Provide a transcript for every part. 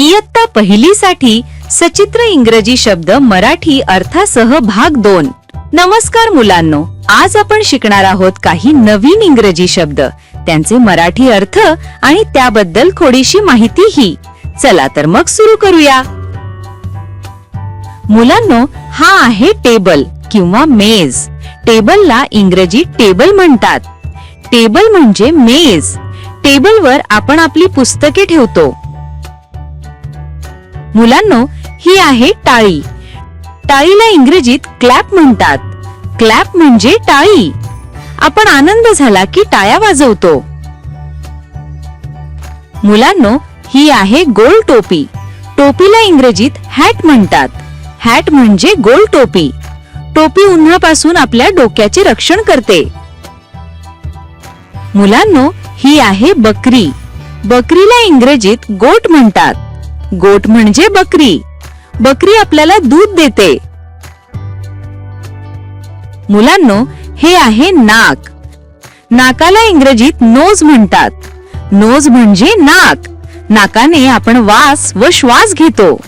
इयत्ता पहिलीसाठी सचित्र इंग्रजी शब्द मराठी अर्थासह भाग दोन. नमस्कार मुलांनो आज आपण शिकणार आहोत काही नवीन इंग्रजी शब्द. त्यांचे मराठी अर्थ आणि त्याबद्दल थोडीशी माहितीही. चला तर मग सुरू करूया. मुलांनो हा आहे टेबल किंवा मेज. टेबलला इंग्रजी टेबल म्हणतात. टेबल म्हणजे मेज. टेबलवर आपण आपली पुस्तके ठेवतो. मुलांनो ही आहे टाळी. टाळीला इंग्रजीत क्लॅप म्हणतात. क्लॅप म्हणजे टाळी. आपण आनंद झाला की टाळ्या वाजवतो. मुलांनो ही आहे गोल टोपी. टोपीला इंग्रजीत हॅट म्हणतात. हॅट म्हणजे गोल टोपी. टोपी उन्हापासून आपल्या डोक्याचे रक्षण करते. मुलांनो ही आहे बकरी. बकरीला इंग्रजीत गोट म्हणतात. गोट म्हणजे बकरी. बकरी आपल्याला दूध देते. मुलांनो हे आहे नाक. नाकाला इंग्रजीत नोज म्हणतात. नोज म्हणजे नाक. नाकाने आपण वास व श्वास घेतो.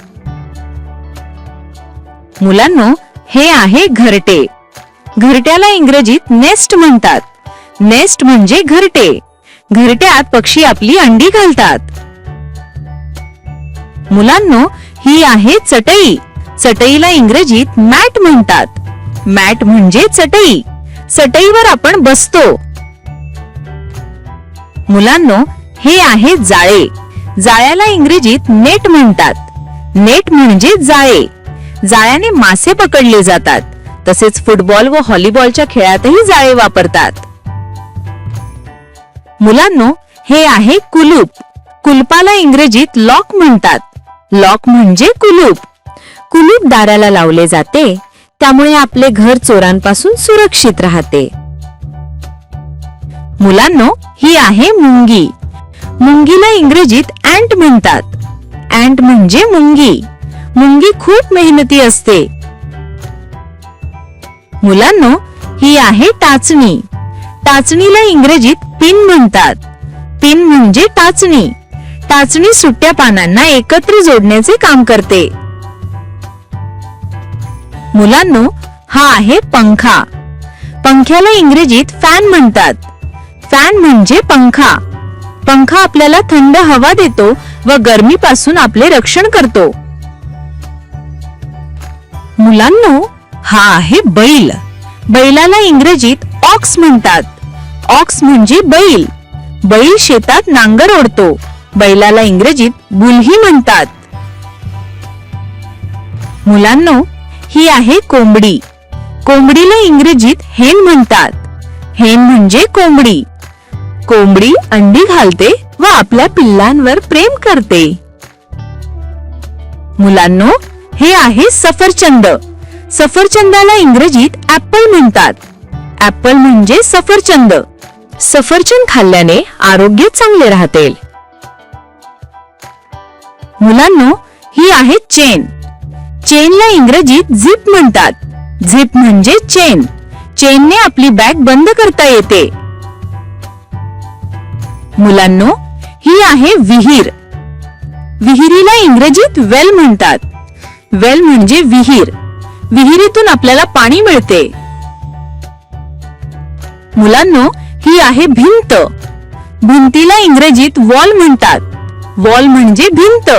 मुलांनो हे आहे घरटे. घरट्याला इंग्रजीत नेस्ट म्हणतात. नेस्ट म्हणजे घरटे. घरट्यात पक्षी आपली अंडी घालतात. मुलांनो ही आहे चटई. चटईला इंग्रजीत मॅट म्हणतात. मॅट म्हणजे चटई. चटईवर आपण बसतो. मुलांनो हे आहे जाळे. जाळ्याला इंग्रजीत नेट म्हणतात. नेट म्हणजे जाळे. जाळ्याने मासे पकडले जातात. तसेच फुटबॉल व हॉलीबॉलच्या खेळातही जाळे वापरतात. मुलांनो हे आहे कुलूप. कुलपाला इंग्रजीत लॉक म्हणतात. लॉक म्हणजे कुलूप. कुलूप दाराला लावले जाते त्यामुळे आपले घर चोरांपासून सुरक्षित राहते. मुलांनो ही आहे मुंगी. मुंगीला इंग्रजीत अँट म्हणतात. अँट म्हणजे मुंगी. मुंगी खूप मेहनती असते. मुलांनो ही आहे टाचणी. टाचणीला इंग्रजीत पिन म्हणतात. पिन म्हणजे टाचणी. टाचणी सुट्ट्या पानांना एकत्र जोडण्याचे काम करते. मुलांनो हा आहे पंखा. पंख्याला इंग्रजीत फॅन म्हणतात. फॅन म्हणजे पंखा. पंखा आपल्याला थंड हवा देतो व गरमीपासून आपले रक्षण करतो. मुलांनो हा आहे बैल. बैलाला इंग्रजीत ऑक्स म्हणतात. ऑक्स म्हणजे बैल. बैल शेतात नांगर ओढतो. बैलाला इंग्रजीत बुलही म्हणतात. मुलांनो ही आहे कोंबडी. कोंबडीला इंग्रजीत हेन म्हणतात. हेन म्हणजे कोंबडी. कोंबडी अंडी घालते व आपल्या पिल्लांवर प्रेम करते. मुलांनो हे आहे सफरचंद. सफरचंदाला इंग्रजीत ऍपल म्हणतात. ऍपल म्हणजे सफरचंद. सफरचंद खाल्ल्याने आरोग्य चांगले राहते. मुलांनो ही आहे चेन. चेनला इंग्रजीत झिप म्हणतात. झिप म्हणजे चेन. चेनने आपली बॅग बंद करता येते. मुलांनो ही आहे विहीर. विहिरीला इंग्रजीत वेल म्हणतात. वेल म्हणजे विहीर. विहिरीतून आपल्याला पाणी मिळते. मुलांनो ही आहे भिंत. भिंतीला इंग्रजीत वॉल म्हणतात. वॉल म्हणजे भिंत.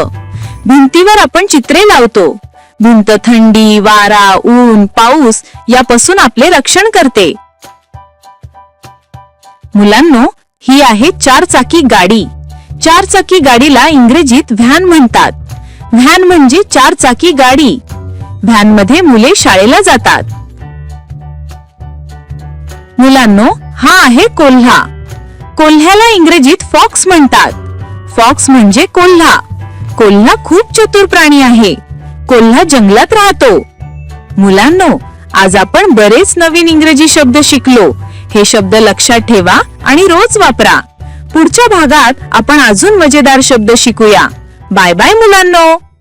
भिंतीवर आपण चित्रे लावतो. भिंत थंडी वारा ऊन पाऊस यापासून आपले रक्षण करते. मुलांनो ही आहे चार चाकी गाडी. चार चाकी गाडीला इंग्रजीत व्हॅन म्हणतात. व्हॅन म्हणजे चार चाकी गाडी. व्हॅनमध्ये मुले शाळेला जातात. मुलांनो हा आहे कोल्हा. कोल्ह्याला इंग्रजीत फॉक्स म्हणतात. फॉक्स म्हणजे कोल्हा. कोल्हा खूप चतुर प्राणी आहे. कोल्हा जंगलात राहतो. मुलांनो आज आपण बरेच नवीन इंग्रजी शब्द शिकलो. हे शब्द लक्षात ठेवा आणि रोज वापरा. पुढच्या भागात आपण अजून मजेदार शब्द शिकूया. बाय बाय मुलांनो!